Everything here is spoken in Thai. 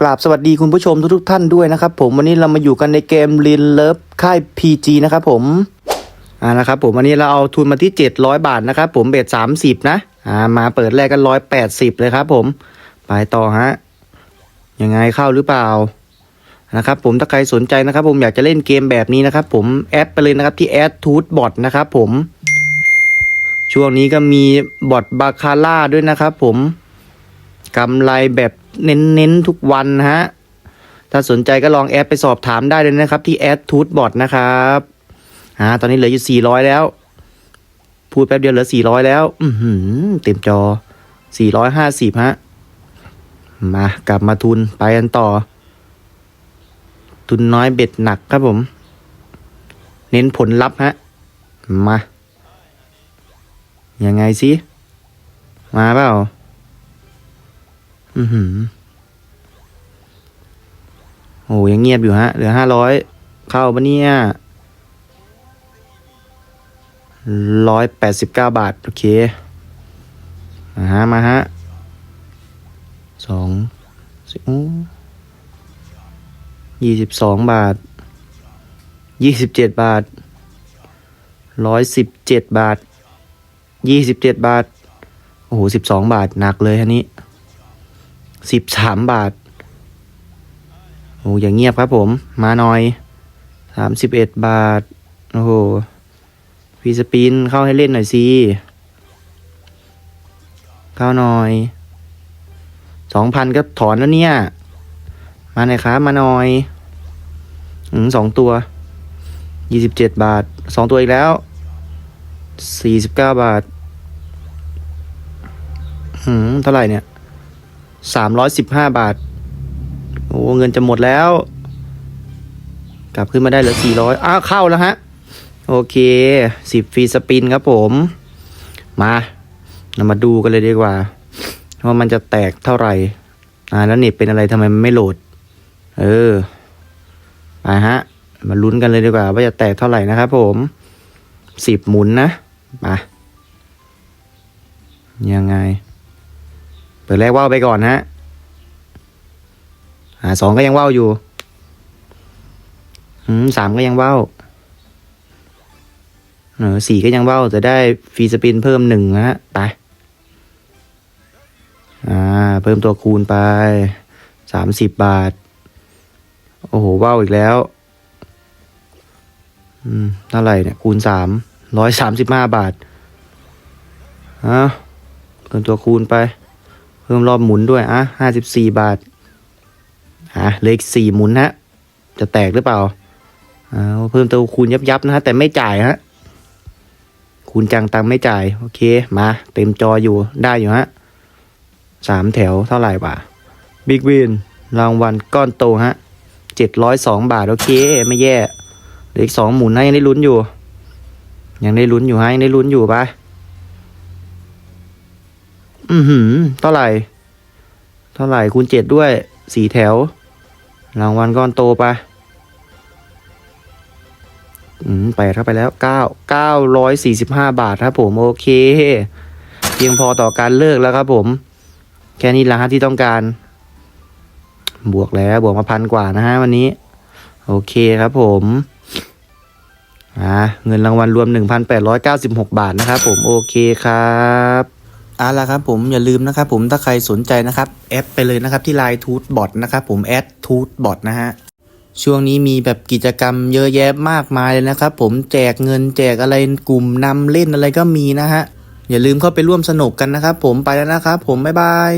กราบสวัสดีคุณผู้ชมทุกๆท่านด้วยนะครับผมวันนี้เรามาอยู่กันในเกม l ินเลิฟค่าย PG นะครับผมอ่านะครับผมวันนี้เราเอาทุนมาที่ 700 บาทนะครับผมเบ็ด30นะอ่ามาเปิดแรกกัน180เลยครับผมไปต่อฮะยังไงเข้าหรือเปล่านะครับผมถ้าใครสนใจนะครับ ผมอยากจะเล่นเกมแบบนี้นะครับผมแอดไปเลยนะครับที่แอดทูตบอทนะครับผมช่วงนี้ก็มีบอทบาคาร่าด้วยนะครับผม กำไรแบบเน้นๆทุกวันฮะ ถ้าสนใจก็ลองแอดไปสอบถามได้เลยนะครับ ที่แอดทูตบอทนะครับอ่าตอนนี้เหลืออยู่ 400 แล้ว พูดแป๊บเดียวเหลือ 400 แล้ว อือหือเต็มจอ 450 ฮะ มากลับมาทุนไปกันต่อ ทุนน้อยเบ็ดหนักครับผม เน้นผลลัพธ์ฮะ มา ยังไงสิ มาเปล่า อือหือโอ้ยังเงียบอยู่ฮะ เหลือห้าร้อยเข้าปะเนี่ยร้อยแปดสิบเก้าบาท โอเค มาฮะ มาฮะสองสิบยี่สิบสองบาทยี่สิบเจ็ดบาทร้อยสิบเจ็ดบาทยี่สิบเจ็ดบาท โอ้โหสิบสองบาท หนักเลยอันนี้ สิบสามบาท โอ้อย่างเงียบครับผม มาหน่อยสามสิบเอ็ดบาท โอ้โหฟีสปินเข้าให้เล่นหน่อยสิ เข้าหน่อยสองพันก็ถอนแล้วเนี่ย มาหน่อยครับมาหน่อยอืมสองตัวยี่สิบเจ็ดบาทสองตัวอีกแล้วสี่สิบเก้าบาทหืมเท่าไหร่เนี่ย สามร้อยสิบห้าบาท โอ้เงินจะหมดแล้ว กลับขึ้นมาได้เหลือสี่ร้อยอ้าวเข้าแล้วฮะ โอเคสิบฟรีสปินครับผม มาเรามาดูกันเลยดีกว่า ว่ามันจะแตกเท่าไหร่ อ่าแล้วเน็ตเป็นอะไรทำไมมันไม่โหลด เออไปฮะ มาลุ้นกันเลยดีกว่า ว่าจะแตกเท่าไหร่นะครับผมสิบหมุนนะ มา ยังไง เปิดแรกว่าวไปก่อนฮะอ่าสองก็ยังว่าวอยู่อืมสามก็ยังว่าวเออสี่ก็ยังว่าวแต่ได้ฟรีสปินเพิ่มหนึ่งฮะไปอ่าเพิ่มตัวคูณไปสามสิบบาท โอ้โหว่าวอีกแล้วอืมเท่าไหร่เนี่ยคูณสามร้อยสามสิบห้าบาทอะเพิ่มตัวคูณไป เพิ่มรอบหมุนด้วยอะห้าสิบสี่บาทอะเลขสี่หมุนฮะ จะแตกหรือเปล่าอ่าเพิ่มตัวคูณยับยับนะฮะแต่ไม่จ่ายฮะคูณจังตังไม่จ่าย โอเคมาเต็มจออยู่ได้อยู่ฮะสามแถวเท่าไหร่บ่าบิ๊กวินรางวัลก้อนโตฮะเจ็ดร้อยสองบาท โอเค ไม่แย่เหลืออีกสองหมุนนะยังได้ลุ้นอยู่ ยังได้ลุ้นอยู่ฮะยังได้ลุ้นอยู่ปะ อือหือ เท่าไหร่ เท่าไหร่คูณเจ็ดด้วย สี่แถว รางวัลก้อนโตไป อืมแปเข้าไปแล้วเก้าเก้าร้อยสี่สิบห้าบาทครับผม โอเค เพียงพอต่อการเลิกแล้วครับผม แค่นี้ละฮะที่ต้องการ บวกแล้วบวกมาพันกว่านะฮะวันนี้ โอเคครับผมอ่าเงินรางวัลรวม 1,896 บาทนะครับผมโอเคครับ เอาละครับผมอย่าลืมนะครับผมถ้าใครสนใจนะครับแอดไปเลยนะครับที่ไลน์ทูตบอทนะครับผมแอดทูตบอทนะฮะช่วงนี้มีแบบกิจกรรมเยอะแยะมากมายเลยนะครับผมแจกเงินแจกอะไรกลุ่มนำเล่นอะไรก็มีนะฮะอย่าลืมเข้าไปร่วมสนุกกันนะครับผมไปแล้วนะครับผมบ๊ายบาย